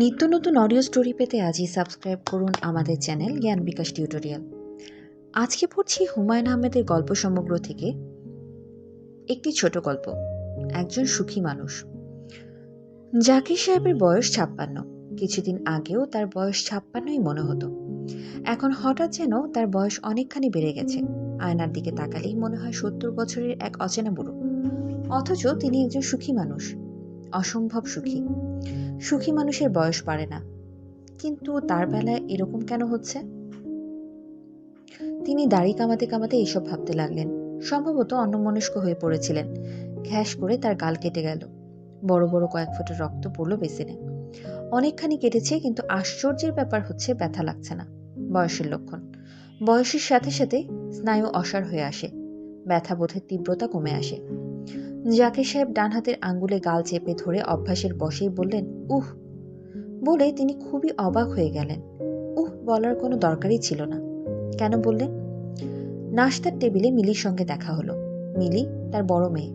নিত্য নতুন audio story পেতে আজই সাবস্ক্রাইব করুন আমাদের চ্যানেল জ্ঞান বিকাশ টিউটোরিয়াল আজকে পড়ছি হুমায়ুন আহমেদের গল্প সমগ্র থেকে একটি ছোট গল্প, একজন সুখী মানুষ। জাকির সাহেবের বয়স ছাপ্পান্ন। কিছুদিন আগেও তার বয়স ছাপ্পান্নই মনে হতো। এখন হঠাৎ যেন তার বয়স অনেকখানি বেড়ে গেছে। আয়নার দিকে তাকালেই মনে হয় সত্তর বছরের এক অচেনা বুড়ো। অথচ তিনি একজন সুখী মানুষ, অসম্ভব সুখী। সুখী মানুষের বয়স বাড়ে না। কিন্তু তার বেলায় এরকম কেন হচ্ছে? তিনি দাড়ি কামাতে কামাতে এসব ভাবতে লাগলেন। সম্ভবত অন্যমনস্ক হয়ে পড়েছিলেন। ঘ্যাস করে তার গাল কেটে গেল। বড় বড় কয়েক ফোঁটা রক্ত পড়ল বেসিনে। অনেকখানি কেটেছে, কিন্তু আশ্চর্যের ব্যাপার হচ্ছে ব্যথা লাগছে না বয়সের লক্ষণ। বয়সের সাথে সাথে স্নায়ু অসার হয়ে আসে। ব্যথা বোধের তীব্রতা কমে আসে। জাকির সাহেব ডান হাতের আঙ্গুলে গাল চেপে ধরে অভ্যাসের বসেই বললেন, উহ, বলে তিনি খুবই অবাক হয়ে গেলেন। উহ, বলার কোনো দরকারই ছিল না। কেন? বললেন। নাস্তার টেবিলে মিলির সঙ্গে দেখা হলো। মিলি তার বড় মেয়ে।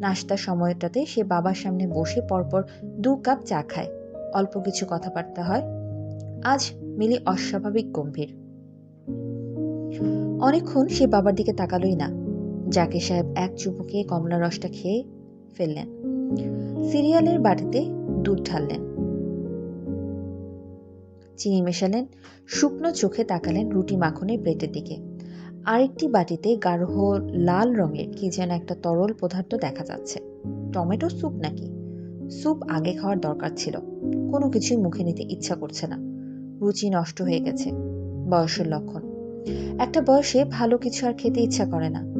নাস্তার সময়টাতে সে বাবার সামনে বসে পরপর দু কাপ চা খায়। অল্প কিছু কথাবার্তা হয়। আজ মিলি অস্বাভাবিক গম্ভীর। অনেকক্ষণ সে বাবার দিকে তাকালোই না। জাকির সাহেব এক চুমুকে কমলা রসটা খেয়ে ফেললেন। সিরিয়ালের বাটিতে দুধ ঢাললেন। চিনি মেশালেন, শুকনো চোখে তাকালেন রুটি মাখনের প্লেটের দিকে। আরেকটি বাটিতে গাঢ় লাল রঙের কি যেন একটা তরল পদার্থ দেখা যাচ্ছে। টমেটো স্যুপ নাকি? স্যুপ আগে খাওয়ার দরকার ছিল। কোনো কিছুই মুখে নিতে ইচ্ছা করছে না। রুচি নষ্ট হয়ে গেছে বয়সের লক্ষণ। একটা বয়সে ভালো কিছু আর খেতে ইচ্ছা করে না।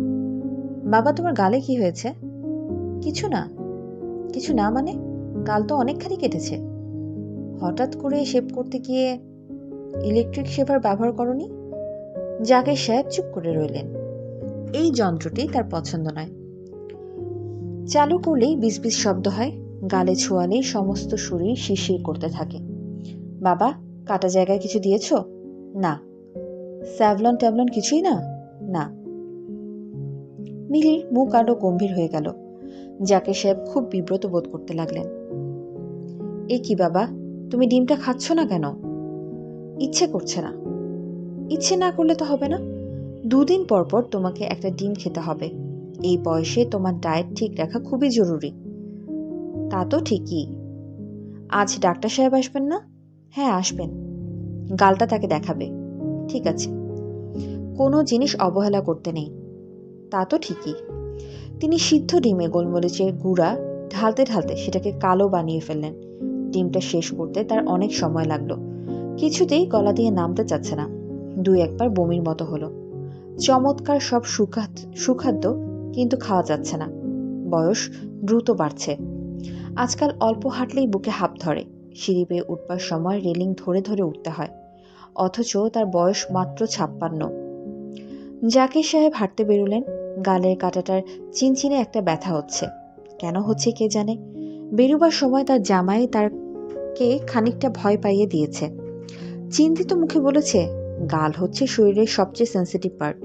বাবা, তোমার গালে কি হয়েছে? কিছু না। কিছু না মানে? গাল তো অনেকখানি কেটেছে। হঠাৎ করে শেভ করতে গিয়ে ইলেকট্রিক শেভার ব্যবহার করনি? জাকের সাহেব চুপ করে রইলেন। এই যন্ত্রটি তার পছন্দ নয়। চালু করলেই বিসবিস শব্দ হয়। গালে ছোঁয়ালেই সমস্ত শরীর শিরশির করতে থাকে। বাবা, কাটা জায়গায় কিছু দিয়েছ? না। স্যাভলন ট্যাভলন কিছুই না? না। মিলির মুখ আরও গম্ভীর হয়ে গেল। জাকির সাহেব খুব বিব্রত বোধ করতে লাগলেন। এ কি বাবা, তুমি ডিমটা খাচ্ছ না কেন? ইচ্ছে করছে না। ইচ্ছে না করলে তো হবে না। দুদিন পর পর তোমাকে একটা ডিম খেতে হবে। এই বয়সে তোমার ডায়েট ঠিক রাখা খুবই জরুরি। তা তো ঠিকই। আজ ডাক্তার সাহেব আসবেন না? হ্যাঁ আসবেন। গালটা তাকে দেখাবে। ঠিক আছে। কোনো জিনিস অবহেলা করতে নেই। তা তো ঠিকই। তিনি সিদ্ধ ডিমে গোলমরিচের গুঁড়া ঢালতে ঢালতে সেটাকে কালো বানিয়ে ফেললেন। ডিমটা শেষ করতে তার অনেক সময় লাগল। কিছুতেই গলা দিয়ে নামতে চাচ্ছে না। দুই একবার বমির মতো হলো। চমৎকার সব সুখাদ, সুখাদ্য কিন্তু খাওয়া যাচ্ছে না। বয়স দ্রুত বাড়ছে। আজকাল অল্প হাঁটলেই বুকে হাঁপ ধরে। সিঁড়ি বেয়ে উঠবার সময় রেলিং ধরে ধরে উঠতে হয়। অথচ তার বয়স মাত্র ছাপ্পান্ন। জাকির সাহেব হাঁটতে বেরোলেন। গালের কাঁটাটার চিনচিনে একটা ব্যথা হচ্ছে। কেন হচ্ছে কে জানে? বেরোবার সময় তার জামাই তারকে খানিকটা ভয় পাইয়ে দিয়েছে। চিন্তিত মুখে বলেছে, গাল হচ্ছে শরীরের সবচেয়ে সেন্সিটিভ পার্ট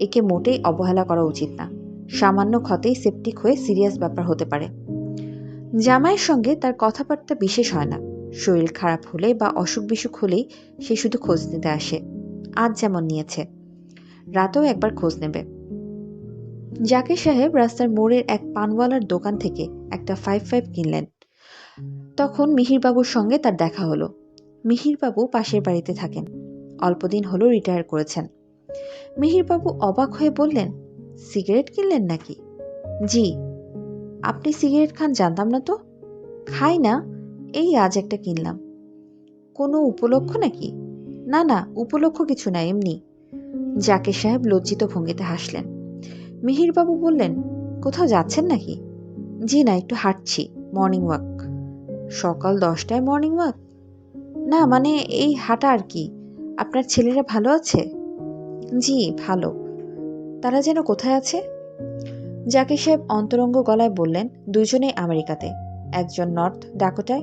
একে মোটেই অবহেলা করা উচিত না। সামান্য ক্ষতেই সেপটিক হয়ে সিরিয়াস ব্যাপার হতে পারে। জামাইয়ের সঙ্গে তার কথাবার্তা বিশেষ হয় না। শরীর খারাপ হলে বা অসুখ বিসুখ হলেই সে শুধু খোঁজ নিতে আসে। আজ যেমন নিয়েছে। রাতেও একবার খোঁজ নেবে। জাকির সাহেব রাস্তার মোড়ের এক পানওয়ালার দোকান থেকে একটা ফাইভ ফাইভ কিনলেন। তখন মিহিরবাবুর সঙ্গে তার দেখা হলো। মিহিরবাবু পাশের বাড়িতে থাকেন। অল্পদিন হলো রিটায়ার করেছেন। মিহিরবাবু অবাক হয়ে বললেন, সিগারেট কিনলেন নাকি? জি। আপনি সিগারেট খান, জানতাম না তো। খাই না, এই আজ একটা কিনলাম। কোনো উপলক্ষ নাকি? না না, উপলক্ষ কিছু না, এমনি। জাকির সাহেব লজ্জিত ভঙ্গিতে হাসলেন। মিহিরবাবু বললেন, কোথাও যাচ্ছেন নাকি? জি না, একটু হাঁটছি মর্নিং ওয়াক সকাল দশটায় মর্নিং ওয়াক না মানে এই হাঁটা আর কি। আপনার ছেলেরা ভালো আছে? জি, ভালো। তারা যেন কোথায় আছে? জাকির সাহেব অন্তরঙ্গ গলায় বললেন, দুজনেই আমেরিকাতে, একজন নর্থ ডাকোটায়,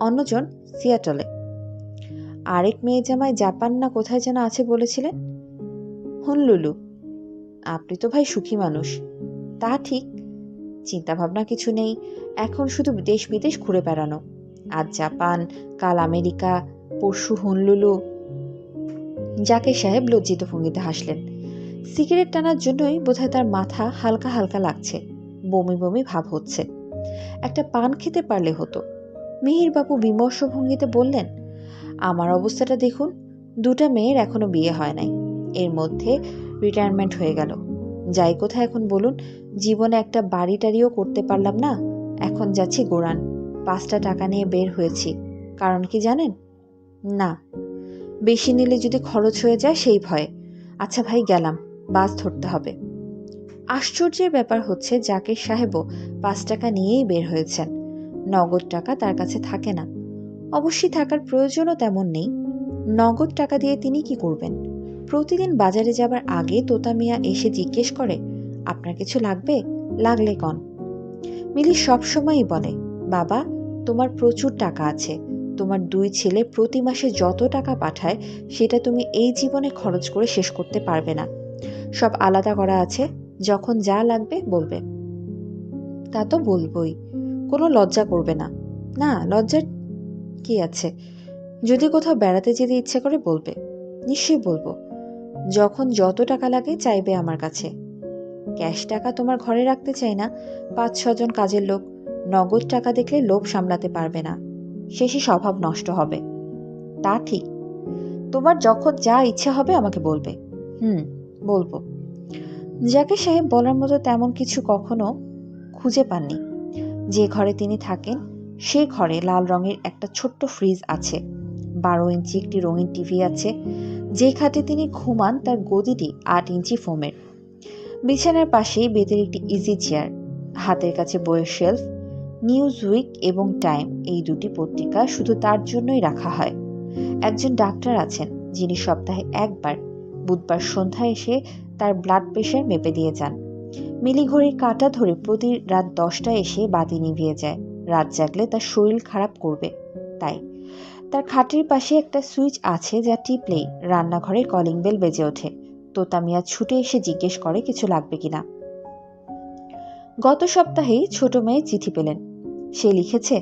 অন্যজন সিয়াটলে। আরেক মেয়ে জামায় জাপান না কোথায় যেন আছে বলেছিলেন? হুনলুলু আপনি তো ভাই সুখী মানুষ। তা ঠিক। চিন্তা ভাবনা কিছু নেই। এখন শুধু দেশ বিদেশ ঘুরে বেড়ানো। আজ জাপান, কাল আমেরিকা, পরশু হুনলুলু জাকির সাহেব লজ্জিত ভঙ্গিতে হাসলেন। সিগারেট টানার জন্যই বোধহয় তার মাথা হালকা হালকা লাগছে। বমি বমি ভাব হচ্ছে। একটা পান খেতে পারলে হতো। মিহিরবাবু বিমর্ষ ভঙ্গিতে বললেন, আমার অবস্থাটা দেখুন। দুটা মেয়ের এখনও বিয়ে হয় নাই। এর মধ্যে রিটায়ারমেন্ট হয়ে গেল। যাই কোথায় এখন বলুন, জীবনে একটা বাড়ি টাড়িও করতে পারলাম না, এখন যাচ্ছি গোড়ান। পাঁচটা টাকা নিয়ে বের হয়েছি, কারণ কি জানেন? না। বেশি নিলে যদি খরচ হয়ে যায় সেই ভয়ে। আচ্ছা ভাই, গেলাম, বাস ধরতে হবে। আশ্চর্যের ব্যাপার হচ্ছে জাকির সাহেবও পাঁচ টাকা নিয়েই বের হয়েছেন। নগদ টাকা তার কাছে থাকে না। অবশ্যই থাকার প্রয়োজনও তেমন নেই। নগদ টাকা দিয়ে তিনি কি করবেন? প্রতিদিন বাজারে যাবার আগে তোতা মিয়া এসে জিজ্ঞেস করে, আপনার কিছু লাগবে? লাগলে কন। মিলি সবসময়ই বলে, বাবা, তোমার প্রচুর টাকা আছে। তোমার দুই ছেলে প্রতি মাসে যত টাকা পাঠায়, সেটা তুমি এই জীবনে খরচ করে শেষ করতে পারবে না। সব আলাদা করা আছে, যখন যা লাগবে বলবে। তা তো বলবই। কোনো লজ্জা করবে না। না, লজ্জার কি আছে? যদি কোথাও বেড়াতে যেতে ইচ্ছে করে বলবে। নিশ্চয়ই বলব। যখন যত টাকা লাগে চাইবে আমার কাছে। ক্যাশ টাকা তোমার ঘরে রাখতে চাই না পাঁচ ছজন কাজের লোক। নগদ টাকা দেখলে লোভ সামলাতে পারবে না। শেষে স্বভাব নষ্ট হবে। তা ঠিক। তোমার যখন যা ইচ্ছে হবে আমাকে বলবে। হুম, বলব। জাকির সাহেব বলার মতো তেমন কিছু কখনো খুঁজে পাননি। যে ঘরে তিনি থাকেন, সে ঘরে লাল রঙের একটা ছোট্ট ফ্রিজ আছে। বারো ইঞ্চি একটি রঙিন টিভি আছে। যে খাটে তিনি ঘুমান তার গদিটি আট ইঞ্চি ফোমের। বিছানার পাশেই বেতের একটি ইজি চেয়ার হাতের কাছে বইয়ের শেলফ নিউজ উইক এবং টাইম এই দুটি পত্রিকা শুধু তার জন্যই রাখা হয়। একজন ডাক্তার আছেন যিনি সপ্তাহে একবার, বুধবার সন্ধ্যায় এসে তার ব্লাড প্রেশার মেপে দিয়ে যান। মিলি ঘড়ির কাঁটা ধরে প্রতি রাত দশটায় এসে বাতি নিভিয়ে যায়। রাত জাগলে তার শরীর খারাপ করবে। তাই তার খাটের পাশে একটা সুইচ আছে যা টিপলেই রান্নাঘরে কলিং বেল বেজে ওঠে। তোতা মিয়া ছুটে এসে জিজ্ঞেস করে কিছু লাগবে কিনা। গত সপ্তাহেই ছোট মেয়ে চিঠি পেলেন। সে লিখেছে,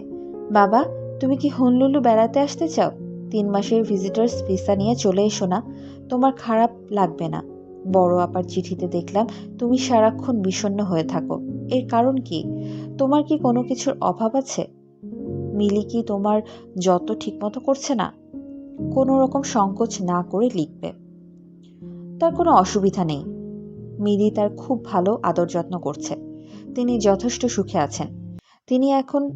বাবা, তুমি কি হুনলুলু বেড়াতে আসতে চাও? তিন মাসের ভিজিটার্স ভিসা নিয়ে চলে এসো না। তোমার খারাপ লাগবে না। বড় আপার চিঠিতে দেখলাম, তুমি সারাক্ষণ বিষণ্ণ হয়ে থাকো। এর কারণ কি? তোমার কি কোনো কিছুর অভাব আছে? মিলি কি তোমার যত ঠিকমতো করছে না? কোনো রকম সংকোচ না করে লিখবে। তার কোনো অসুবিধা নেই। মিলি তার খুব ভালো আদর যত্ন করছে। তিনি যথেষ্ট সুখে আছেন। তিনি এখন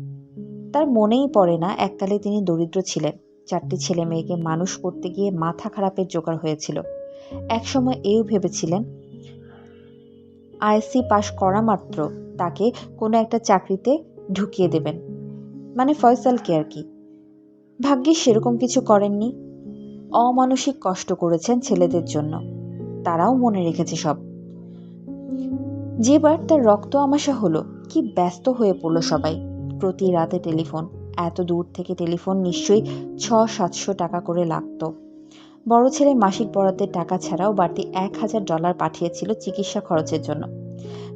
তার মনেই পড়ে না, এককালে তিনি দরিদ্র ছিলেন। চারটি ছেলে মেয়েকে মানুষ করতে গিয়ে মাথা খারাপের জোগাড় হয়েছিল। একসময় এও ভেবেছিলেন আইসি পাশ করা মাত্র, তাকে কোনো একটা চাকরিতে ঢুকিয়ে দেবেন। মানে ফয়সালকে আর কি? ভাগ্যিস সেরকম কিছু করেননি। অমানসিক কষ্ট করেছেন ছেলেদের জন্য। তারাও মনে রেখেছে সব। যেবার তার রক্ত আমাশা হলো, কি ব্যস্ত হয়ে পড়ল সবাই। প্রতি রাতে টেলিফোন, এত দূর থেকে টেলিফোন নিশ্চয়ই ছ সাতশো টাকা করে লাগতো। বড় ছেলে মাসিক বরাদ্দের টাকা ছাড়াও বাড়তি এক হাজার ডলার পাঠিয়েছিল চিকিৎসা খরচের জন্য।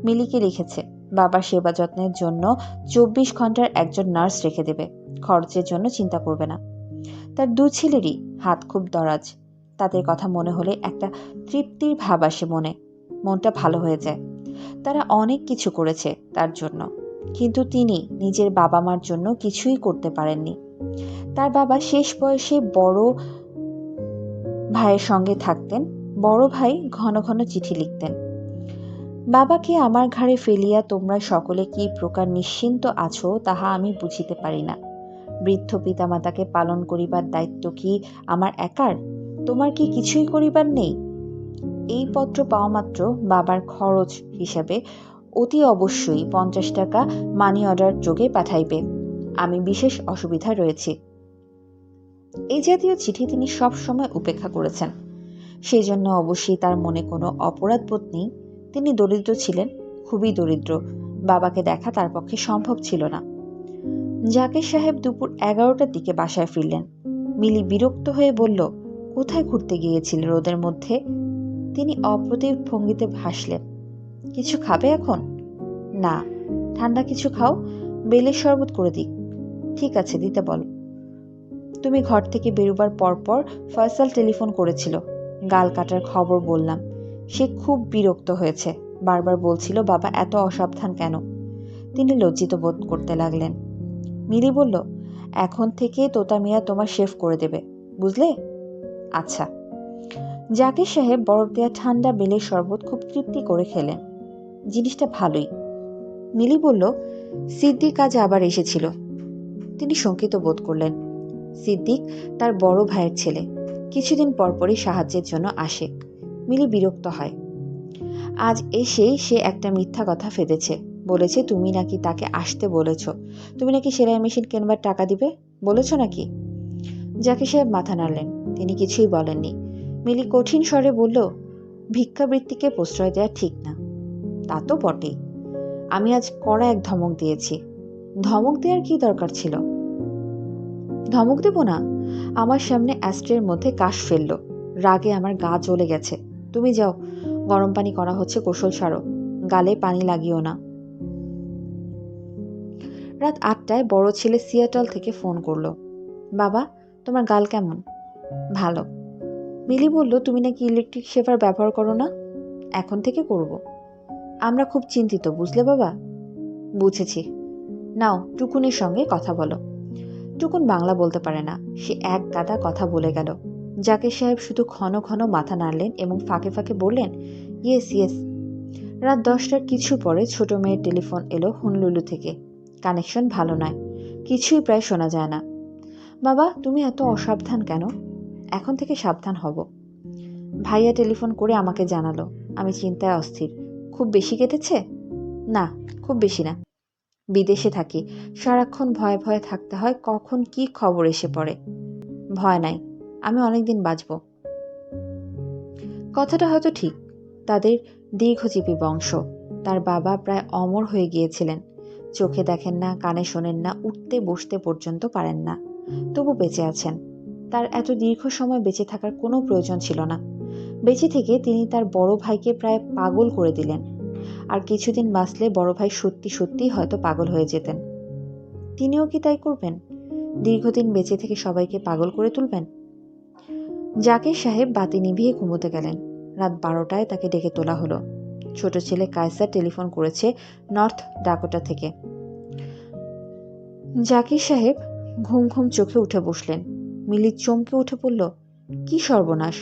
মিলিকে লিখেছে বাবার সেবা যত্নের জন্য চব্বিশ ঘণ্টার একজন নার্স রেখে দেবে। খরচের জন্য চিন্তা করবে না। তার দু ছেলেরই হাত খুব দরাজ। তাদের কথা মনে হলে একটা তৃপ্তির ভাব আসে মনে। মনটা ভালো হয়ে যায়। তারা অনেক কিছু করেছে তার জন্য। কিন্তু তিনি নিজের বাবা মার জন্য কিছুই করতে পারেননি। তার বাবা শেষ বয়সে বড় ভাইয়ের সঙ্গে থাকতেন। বড় ভাই ঘন ঘন চিঠি লিখতেন। বাবাকে আমার ঘাড়ে ফেলিয়া তোমরা সকলে কি প্রকার নিশ্চিন্ত আছো, তাহা আমি বুঝিতে পারি না। বৃদ্ধ পিতামাতাকে পালন করিবার দায়িত্ব কি আমার একার? তোমার কি কিছুই করিবার নেই? এই পত্র পাওয়া মাত্র বাবার খরচ হিসাবে অতি অবশ্যই পঞ্চাশ টাকা মানি অর্ডার যোগে পাঠাইবে। আমি বিশেষ অসুবিধায় রয়েছি। এই জাতীয় চিঠি তিনি সব সময় উপেক্ষা করেছেন। সেই জন্য অবশ্যই তার মনে কোনো অপরাধবোধ নেই। তিনি দরিদ্র ছিলেন, খুবই দরিদ্র। বাবাকে দেখা তার পক্ষে সম্ভব ছিল না। জাকির সাহেব দুপুর এগারোটার দিকে বাসায় ফিরলেন। মিলি বিরক্ত হয়ে বলল, কোথায় ঘুরতে গিয়েছিল রোদের মধ্যে? তিনি অপ্রতিভ ভঙ্গিতে ভাসলেন কিছু খাবে এখন? না, ঠান্ডা কিছু খাও, বেলের শরবত করে দিক ঠিক আছে, দিতে বল। তুমি ঘর থেকে বেরোবার পরপর ফয়সাল টেলিফোন করেছিল। গাল কাটার খবর বললাম। সে খুব বিরক্ত হয়েছে। বারবার বলছিল, বাবা, এত অসাবধান কেন? তিনি লজ্জিত বোধ করতে লাগলেন। মিলি বলল, এখন থেকে তোতা মিয়া তোমার শেফ করে দেবে, বুঝলে? আচ্ছা। জাকির সাহেব বরফ দেওয়া ঠান্ডা বেলের শরবত খুব তৃপ্তি করে খেলেন। জিনিসটা ভালোই। মিলি বলল, সিদ্দিক আজ আবার এসেছিল। তিনি শঙ্কিত বোধ করলেন। সিদ্দিক তার বড় ভাইয়ের ছেলে, কিছুদিন পরপরই সাহায্যের জন্য আসে। মিলি বিরক্ত হয়। আজ এসেই সে একটা মিথ্যা কথা ফেদেছে। বলেছে, তুমি নাকি তাকে আসতে বলেছ। তুমি নাকি সেলাই মেশিন কেনবার টাকা দিবে? বলেছ নাকি? যাকে সাহেব মাথা নাড়লেন। তিনি কিছুই বলেননি। মিলি কঠিন স্বরে বলল, ভিক্ষাবৃত্তিকে প্রশ্রয় দেওয়া ঠিক না। তা তো বটেই। আমি আজ কড়া এক ধমক দিয়েছি। ধমক দেওয়ার কি দরকার ছিল? ধমক দেব না। আমার সামনে অ্যাস্ট্রের মধ্যে কাশ ফেলল। রাগে আমার গা জ্বলে গেছে। তুমি যাও, গরম পানি করা হচ্ছে কৌশল সারো গালে পানি লাগিও না। রাত আটটায় বড় ছেলে সিয়াটল থেকে ফোন করল, বাবা, তোমার গাল কেমন? ভালো। মিলি বলল, তুমি নাকি ইলেকট্রিক শেভার ব্যবহার করো না? এখন থেকে করব। আমরা খুব চিন্তিত, বুঝলে বাবা? বুঝেছি। নাও, টুকুনের সঙ্গে কথা বলো। টুকুন বাংলা বলতে পারে না, সে এক গাদা কথা বলে গেল। জাকির সাহেব শুধু ঘন ঘন মাথা নাড়লেন এবং ফাঁকে ফাঁকে বললেন, ইয়েস ইয়েস। রাত দশটার কিছু পরে ছোট মেয়ের টেলিফোন এলো হুনলুলু থেকে। কানেকশন ভালো নয়, কিছুই প্রায় শোনা যায় না। বাবা, তুমি এত অসাবধান কেন? এখন থেকে সাবধান হব। ভাইয়া টেলিফোন করে আমাকে জানালো, আমি চিন্তায় অস্থির। খুব বেশি কেটেছে? না, খুব বেশি না। বিদেশে থাকি। সারাক্ষণ ভয়ে ভয়ে থাকতে হয়, কখন কি খবর এসে পড়ে? ভয় নাই। আমি অনেকদিন বাঁচব। কথাটা হয়তো ঠিক। তাদের দীর্ঘজীবী বংশ। তার বাবা প্রায় অমর হয়ে গিয়েছিলেন। চোখে দেখেন না, কানে শোনেন না, উঠতে বসতে পর্যন্ত পারেন না। তবু বেঁচে আছেন। তার এত দীর্ঘ সময় বেঁচে থাকার কোনো প্রয়োজন ছিল না। বেঁচে থেকে তিনি তার বড় ভাইকে প্রায় পাগল করে দিলেন। আর কিছুদিন বাঁচলে বড় ভাই সত্যি সত্যি হয়তো পাগল হয়ে যেতেন। তিনিও কি তাই করবেন? দীর্ঘদিন বেঁচে থেকে সবাইকে পাগল করে তুলবেন? জাকির সাহেব বাতি নিভিয়ে ঘুমোতে গেলেন। রাত বারোটায় তাকে ডেকে তোলা হলো। ছোট ছেলে কায়সার টেলিফোন করেছে নর্থ ডাকোটা থেকে। জাকির সাহেব ঘুম ঘুম চোখে উঠে বসলেন। মিলি চমকে উঠে পড়ল কি সর্বনাশ!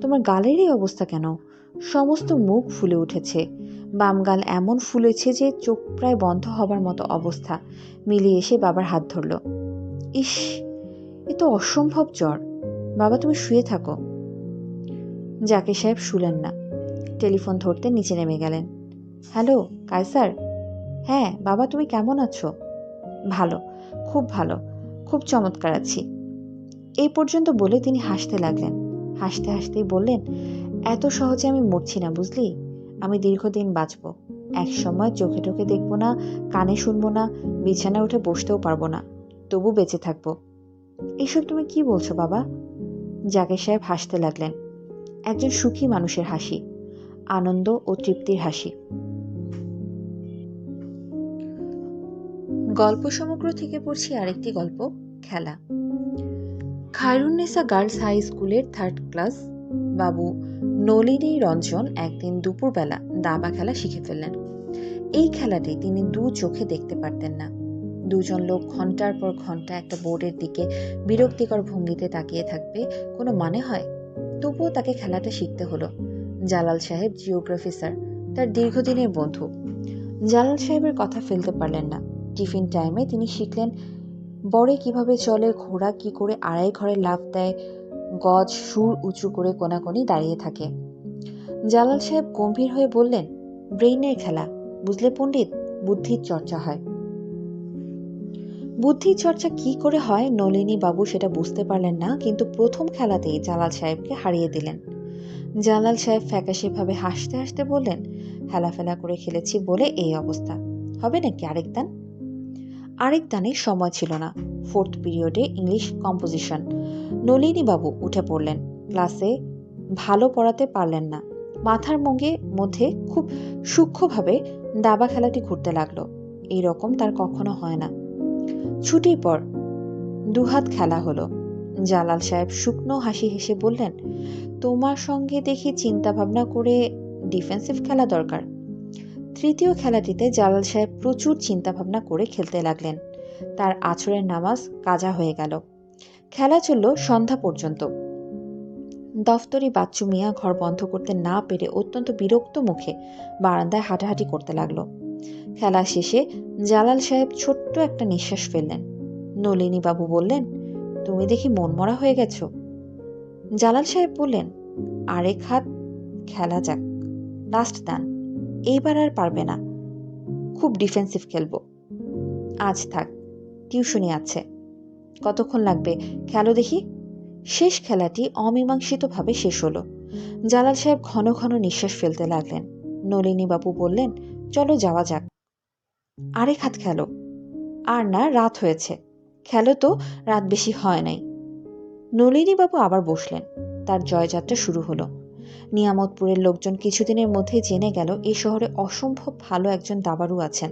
তোমার গালের এই অবস্থা কেন? সমস্ত মুখ ফুলে উঠেছে। বাম গাল এমন ফুলেছে যে চোখ প্রায় বন্ধ হবার মতো অবস্থা। মিলি এসে বাবার হাত ধরল। ইস, এ তো অসম্ভব জ্বর! বাবা তুমি শুয়ে থাকো। জাকির সাহেব শুলেন না। টেলিফোন ধরতে নিচে নেমে গেলেন। হ্যালো, কায়সার? হ্যাঁ বাবা তুমি কেমন আছো? ভালো, খুব ভালো, খুব চমৎকার আছি। এই পর্যন্ত বলে তিনি হাসতে লাগলেন। হাসতে হাসতেই বললেন, এত সহজে আমি মরছি না, বুঝলি? আমি দীর্ঘদিন বাঁচব। এক সময় চোখে টোকে দেখব না, কানে শুনব না, বিছানায় উঠে বসতেও পারব না। তবু বেঁচে থাকব। এসব তুমি কি বলছো বাবা? জাকের সাহেব হাসতে লাগলেন। একজন সুখী মানুষের হাসি, আনন্দ ও তৃপ্তির হাসি। গল্প সমগ্র থেকে পড়ছি আরেকটি গল্প, খেলা। খায়রুন্নেসা গার্লস হাই স্কুলের থার্ড ক্লাস বাবু নলিনী রঞ্জন একদিন দুপুরবেলা দাবা খেলা শিখে ফেললেন। এই খেলাটি তিনি দু চোখে দেখতে পারতেন না। দুজন লোক ঘণ্টার পর ঘণ্টা একটা বোর্ডের দিকে বিরক্তিকর ভঙ্গিতে তাকিয়ে থাকবে, কোনো মানে হয়? তবুও তাকে খেলাটা শিখতে হলো। জালাল সাহেব জিওগ্রাফি, স্যার। তার দীর্ঘদিনের বন্ধু। জালাল সাহেবের কথা ফেলতে পারলেন না। টিফিন টাইমে তিনি শিখলেন, বরে কীভাবে চলে, ঘোড়া কি করে আড়াই ঘরে লাভ দেয়, গজ সুর উঁচু করে কোনাকোনি দাঁড়িয়ে থাকে। জালাল সাহেব গম্ভীর হয়ে বললেন, ব্রেইনের খেলা, বুঝলে পণ্ডিত? বুদ্ধির চর্চা হয়। বুদ্ধির চর্চা কি করে হয় নলিনী বাবু সেটা বুঝতে পারলেন না, কিন্তু প্রথম খেলাতেই জালাল সাহেবকে হারিয়ে দিলেন। জালাল সাহেব ফ্যাকাশে ভাবে হাসতে হাসতে বললেন, হেলাফেলা করে খেলেছি বলে এই অবস্থা। হবে নাকি আরেক দান? আরেক দানে সময় ছিল না। ফোর্থ পিরিয়ডে ইংলিশ কম্পোজিশন। নলিনী বাবু উঠে পড়লেন। ক্লাসে ভালো পড়াতে পারলেন না। মাথার মঙ্গে মধ্যে খুব সূক্ষ্মভাবে দাবা খেলাটি ঘুরতে লাগল। এই রকম তার কখনো হয় না। ছুটির পর দুহাত খেলা হলো। জালাল সাহেব শুকনো হাসি হেসে বললেন, তোমার সঙ্গে দেখি চিন্তা ভাবনা করে ডিফেন্সিভ খেলা দরকার। তৃতীয় খেলাটিতে জালাল সাহেব প্রচুর চিন্তা ভাবনা করে খেলতে লাগলেন। তার আছরের নামাজ কাজা হয়ে গেল। খেলা চলল সন্ধ্যা পর্যন্ত। দফতরি বাচ্চু মিয়া ঘর বন্ধ করতে না পেরে অত্যন্ত বিরক্ত মুখে বারান্দায় হাঁটাহাঁটি করতে লাগল। খেলা শেষে জালাল সাহেব ছোট্ট একটা নিঃশ্বাস ফেললেন। নলিনী বাবু বললেন, তুমি দেখি মনমরা হয়ে গেছ? জালাল সাহেব বললেন আরেক হাত খেলা যাক লাস্ট দান এইবার আর পারবে না, খুব ডিফেন্সিভ খেলব। আজ থাক টিউশনি আছে, কতক্ষণ লাগবে খেলো দেখি? শেষ খেলাটি অমীমাংসিতভাবে শেষ হলো। জালাল সাহেব ঘন ঘন নিঃশ্বাস ফেলতে লাগলেন। নলিনী বাবু বললেন, চলো যাওয়া যাক। আরেক হাত খেলো। আর না, রাত হয়েছে। খেলো তো, রাত বেশি হয় নাই। নলিনী বাবু আবার বসলেন। তার জয়যাত্রা শুরু হলো। নিয়ামতপুরের লোকজন কিছুদিনের মধ্যেই জেনে গেল এই শহরে অসম্ভব ভালো একজন দাবারু আছেন।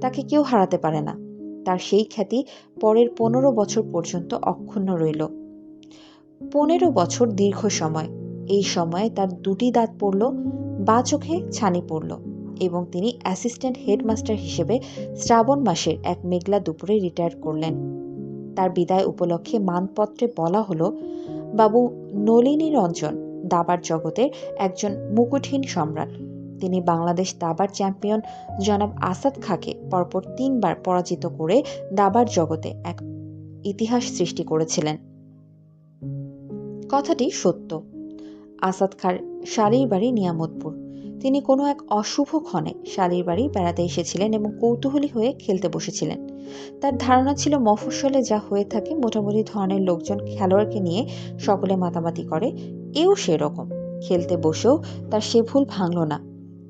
তাকে কেউ হারাতে পারে না। তার সেই খ্যাতি পরের পনেরো বছর পর্যন্ত অক্ষুণ্ণ রইল। পনেরো বছর দীর্ঘ সময়। এই সময়ে তার দুটি দাঁত পড়ল, বা চোখে ছানি পড়ল। এবং তিনি অ্যাসিস্ট্যান্ট হেডমাস্টার হিসেবে শ্রাবণ মাসের এক মেঘলা দুপুরে রিটায়ার করলেন। তার বিদায় উপলক্ষে মানপত্রে বলা হলো, বাবু নলিনী রঞ্জন, দাবার জগতের একজন মুকুটহীন সম্রাট। তিনি বাংলাদেশ দাবার চ্যাম্পিয়ন জনাব আসাদ খাঁকে পরপর তিনবার পরাজিত করে দাবার জগতে এক ইতিহাস সৃষ্টি করেছিলেন। কথাটি সত্য। আসাদ খাঁর শালির বাড়ি নিয়ামতপুর। তিনি কোনো এক অশুভ ক্ষণে শালির বাড়ি বেড়াতে এসেছিলেন এবং কৌতূহলী হয়ে খেলতে বসেছিলেন। তার ধারণা ছিল মফস্বলে যা হয়ে থাকে মোটামুটি ধরনের লোকজন খেলোয়াড়কে নিয়ে সকলে মাতামাতি করে, এও সেরকম। খেলতে বসেও তার সে ভুল ভাঙল না।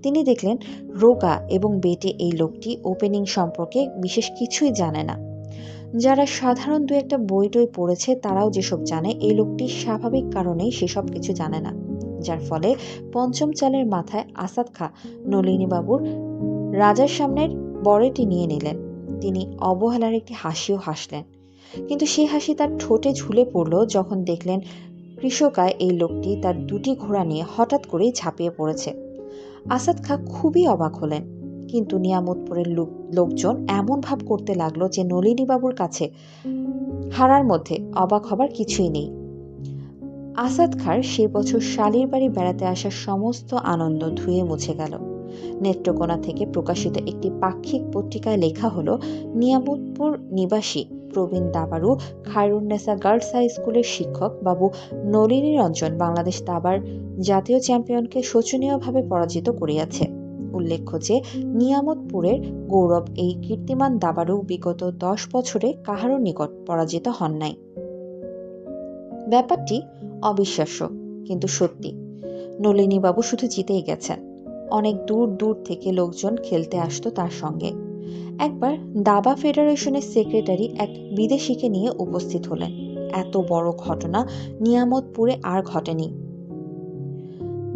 তিনি দেখলেন রোগা এবং বেটে এই লোকটি ওপেনিং সম্পর্কে বিশেষ কিছুই জানে না। যারা সাধারণ দু একটা বই টই পড়েছে তারাও যেসব জানে, এই লোকটি স্বাভাবিক কারণেই সেসব কিছু জানে না। যার ফলে পঞ্চম চালের মাথায় আসাদ খা নলিনীবাবুর রাজার সামনের বরেটি নিয়ে নিলেন। তিনি অবহেলার একটি হাসিও হাসলেন। কিন্তু সেই হাসি তার ঠোঁটে ঝুলে পড়ল যখন দেখলেন কৃষকায় এই লোকটি তার দুটি ঘোড়া নিয়ে হঠাৎ করেই ঝাঁপিয়ে পড়েছে। আসাদ খা খুবই অবাক হলেন। কিন্তু নিয়ামতপুরের লোকজন এমন ভাব করতে লাগল যে নলিনীবাবুর কাছে হারার মধ্যে অবাক হবার কিছুই নেই। আসাদ খার সে বছর শালির বাড়ি বেড়াতে আসার সমস্ত আনন্দ ধুয়ে মুছে গেল। নেত্রকোনা থেকে প্রকাশিত একটি পাক্ষিক পত্রিকায় লেখা হলো, নিয়ামতপুর নিবাসী প্রবীণ দাবারু খায়রুন্নেসা গার্লস হাই স্কুলের শিক্ষক বাবু নলিনী রঞ্জন বাংলাদেশ দাবার জাতীয় চ্যাম্পিয়নকে শোচনীয়ভাবে পরাজিত করিয়াছে। উল্লেখ্য যে, নিয়ামতপুরের গৌরব এই কীর্তিমান দাবারু বিগত দশ বছরে কাহারও নিকট পরাজিত হন নাই। ব্যাপারটি অবিশ্বাস্য, কিন্তু সত্যি। নলিনীবাবু শুধু জিতেই গেছেন। অনেক দূর দূর থেকে লোকজন খেলতে আসতো তার সঙ্গে। একবার দাবা ফেডারেশনের সেক্রেটারি এক বিদেশিকে নিয়ে উপস্থিত হলেন। এত বড় ঘটনা নিয়ামতপুরে আর ঘটেনি।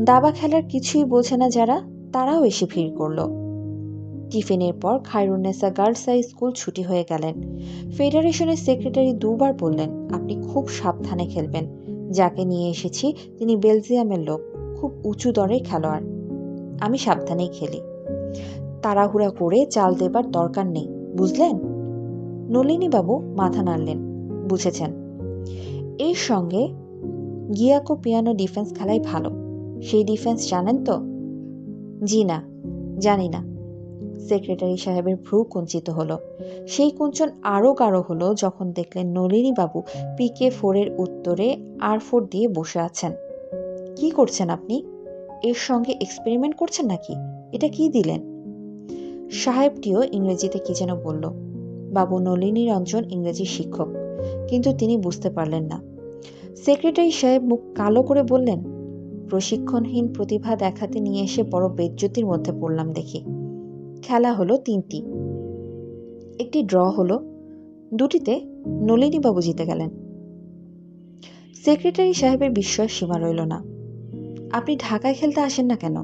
দাবা খেলার কিছুই বোঝে না যারা, তারাও এসে ভিড় করল। টিফিনের পর খায়রুন্নেসা গার্লস হাই স্কুল ছুটি হয়ে গেলেন। ফেডারেশনের সেক্রেটারি দুবার বললেন, আপনি খুব সাবধানে খেলবেন। যাকে নিয়ে এসেছি তিনি বেলজিয়ামের লোক, খুব উঁচু দরের খেলোয়াড়। আমি সাবধানেই খেলি। তাড়াহুড়া করে চাল দেবার দরকার নেই, বুঝলেন? নলিনীবাবু মাথা নাড়লেন, বুঝেছেন। এর সঙ্গে গিয়াকো পিয়ানো ডিফেন্স খেলাই ভালো। সেই ডিফেন্স জানেন তো? জি না, জানি না। সেক্রেটারি সাহেবের ভ্রু কুঞ্চিত হলো। সেই কুঞ্চন আরও গাঢ় হলো যখন দেখলেন নলিনীবাবু পিকে ফোরের উত্তরে আর ফোর দিয়ে বসে আছেন। কি করছেন আপনি? এর সঙ্গে এক্সপেরিমেন্ট করছেন নাকি? এটা কি দিলেন? সাহেবটিও ইংরেজিতে কি যেন বলল। বাবু, নলিনী রঞ্জন ইংরেজি শিক্ষক, কিন্তু তিনি বুঝতে পারলেন না। সেক্রেটারি সাহেব মুখ কালো করে বললেন, প্রশিক্ষণহীন প্রতিভা দেখাতে নিয়ে এসে বড় বেজ্জতির মধ্যে পড়লাম দেখি। খেলা হলো তিনটি। একটি ড্র হলো, দুটিতে নলিনীবাবু জিতে গেলেন। সেক্রেটারি সাহেবের বিস্ময়ের সীমা রইল না। আপনি ঢাকায় খেলতে আসেন না কেন?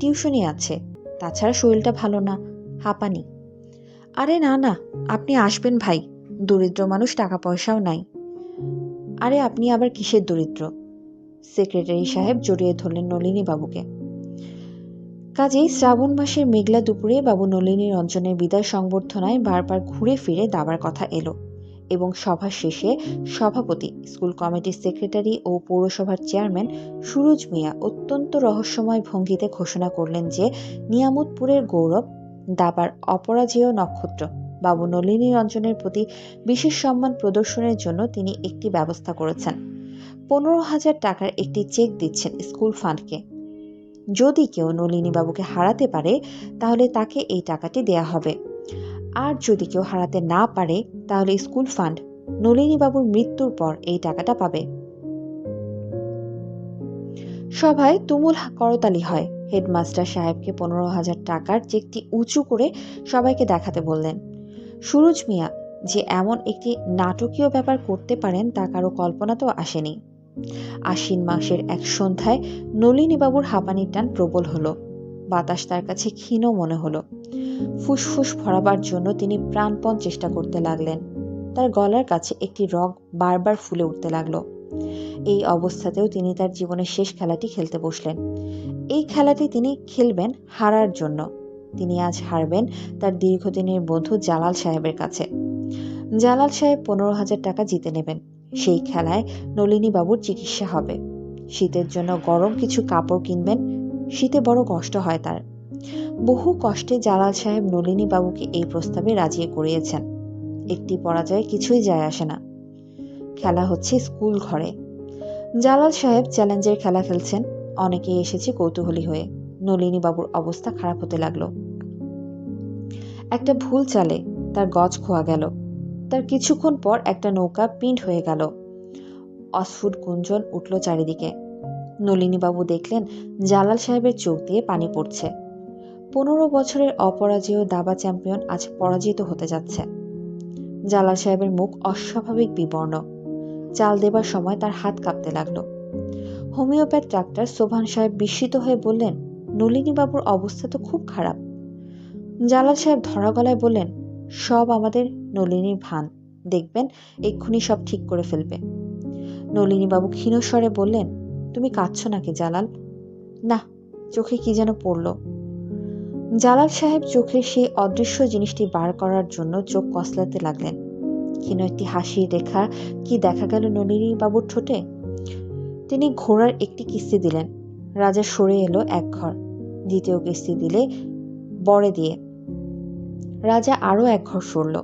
টিউশনই আছে, তাছাড়া শরীরটা ভালো না, হাঁপানি। আরে না না, আপনি আসবেন ভাই, দরিদ্র মানুষ টাকা পয়সাও নাই। আরে আপনি আবার কিসের দরিদ্র? সেক্রেটারি সাহেব জড়িয়ে ধরলেন নলিনী বাবুকে কাজেই শ্রাবণ মাসের মেঘলা দুপুরে বাবু নলিনী রঞ্জনের বিদায় সংবর্ধনায় বারবার ঘুরে ফিরে দাবার কথা এলো এবং সভা শেষে সভাপতি, স্কুল কমিটির সেক্রেটারি ও পৌরসভার চেয়ারম্যান সুরজ মিয়া অত্যন্ত রহস্যময় ভঙ্গিতে ঘোষণা করলেন যে নিয়ামতপুরের গৌরব দাবার অপরাজেয় নক্ষত্র। বাবু নলিনী রঞ্জনের প্রতি বিশেষ সম্মান প্রদর্শনের জন্য তিনি একটি ব্যবস্থা করেছেন। পনেরো হাজার টাকার একটি চেক দিচ্ছেন স্কুল ফান্ডকে। যদি কেউ নলিনী বাবুকে হারাতে পারে, তাহলে তাকে এই টাকাটি দেয়া হবে। আর যদি কেউ হারাতে না পারে, তাহলে স্কুল ফান্ড, নলিনী বাবুর মৃত্যুর পর এই টাকাটা পাবে। সভায় তুমুল করতালি হয়। হেডমাস্টার সাহেবকে পনেরো হাজার টাকার চেকটি উঁচু করে সবাইকে দেখাতে বললেন, সুরজ মিয়া, যে এমন একটি নাটকীয় ব্যাপার করতে পারেন, তা কারও কল্পনাতেও আসেনি। আশ্বিন মাসের এক সন্ধ্যায় নলিনীবাবুর হাঁপানির টান প্রবল হলো। বাতাস তার কাছে ক্ষীণ মনে হলো। ফুসফুস ভরাবার জন্য তিনি প্রাণপণ চেষ্টা করতে লাগলেন। তার গলার কাছে একটি রগ বারবার ফুলে উঠতে লাগল। এই অবস্থাতেও তিনি তার জীবনের শেষ খেলাটি খেলতে বসলেন। এই খেলাটি তিনি খেলবেন হারার জন্য। তিনি আজ হারবেন তার দীর্ঘদিনের বন্ধু জালাল সাহেবের কাছে। জালাল সাহেব পনেরো হাজার টাকা জিতে নেবেন। সেই খেলায় নলিনী বাবুর চিকিৎসা হবে। শীতের জন্য গরম কিছু কাপড় কিনবেন, শীতে বড় কষ্ট হয় তার। বহু কষ্টে জালাল সাহেব নলিনী বাবুকে এই প্রস্তাবে রাজি করিয়েছেন। একটি পরাজয় কিছুই যায় আসে না। খেলা হচ্ছে স্কুল ঘরে। জালাল সাহেব চ্যালেঞ্জের খেলা খেলছেন। অনেকেই এসেছে কৌতূহলী হয়ে। নলিনী বাবুর অবস্থা খারাপ হতে লাগল। একটা ভুল চালে তার গজ খোয়া গেল। তার কিছুক্ষণ পর একটা নৌকা পিন্ড হয়ে গেল। অস্ফুট গুঞ্জন উঠল চারিদিকে। নলিনীবাবু দেখলেন জালাল সাহেবের চোখ দিয়ে পানি পড়ছে। পনেরো বছরের অপরাজেয় দাবা চ্যাম্পিয়ন আজ পরাজিত হতে যাচ্ছে। জালাল সাহেবের মুখ অস্বাভাবিক বিবর্ণ। চাল দেবার সময় তার হাত কাঁপতে লাগল। হোমিওপ্যাথ ডাক্তার সোভান সাহেব বিস্মিত হয়ে বললেন, নলিনীবাবুর অবস্থা তো খুব খারাপ। জালাল সাহেব ধরা গলায় বললেন সব আমাদের নলিনীর ভান। দেখবেন, এক্ষুনি সব ঠিক করে ফেলবে। নলিনীবাবু ক্ষীণস্বরে বললেন, তুমি কাঁদছো নাকি জালাল? না, চোখে কি যেন পড়ল? জালাল সাহেব চোখের সেই অদৃশ্য জিনিসটি বার করার জন্য চোখ কসলাতে লাগলেন। ক্ষীণ একটি হাসির রেখা কি দেখা গেল নলিনী বাবুর ঠোঁটে? তিনি ঘোড়ার একটি কিস্তি দিলেন। রাজা সরে এলো এক ঘর। দ্বিতীয় কিস্তি দিলে বড়ে দিয়ে রাজা আরও এক ঘর সরল।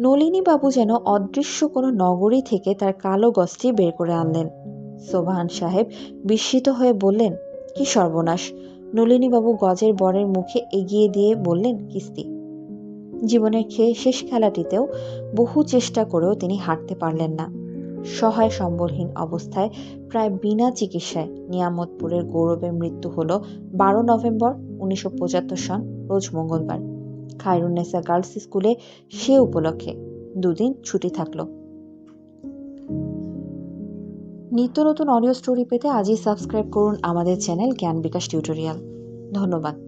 নলিনী বাবু যেন অদৃশ্য কোনো নগরী থেকে তার কালো গজটি বের করে আনলেন। সোভান সাহেব বিস্মিত হয়ে বললেন, কি সর্বনাশ! নলিনীবাবু গজের বরের মুখে এগিয়ে দিয়ে বললেন, কিস্তি। জীবনের খেয়ে শেষ খেলাটিতেও বহু চেষ্টা করেও তিনি হাঁটতে পারলেন না। সহায় সম্বলহীন অবস্থায় প্রায় বিনা চিকিৎসায় নিয়ামতপুরের গৌরবের মৃত্যু হল বারো নভেম্বর উনিশশো পঁচাত্তর সন, রোজ মঙ্গলবার। খায়রুন্নেসা গার্লস স্কুলে সে উপলক্ষে দুদিন ছুটি থাকল। নিত্য নতুন অডিও স্টোরি পেতে আজই সাবস্ক্রাইব করুন আমাদের চ্যানেল জ্ঞান বিকাশ টিউটোরিয়াল ধন্যবাদ।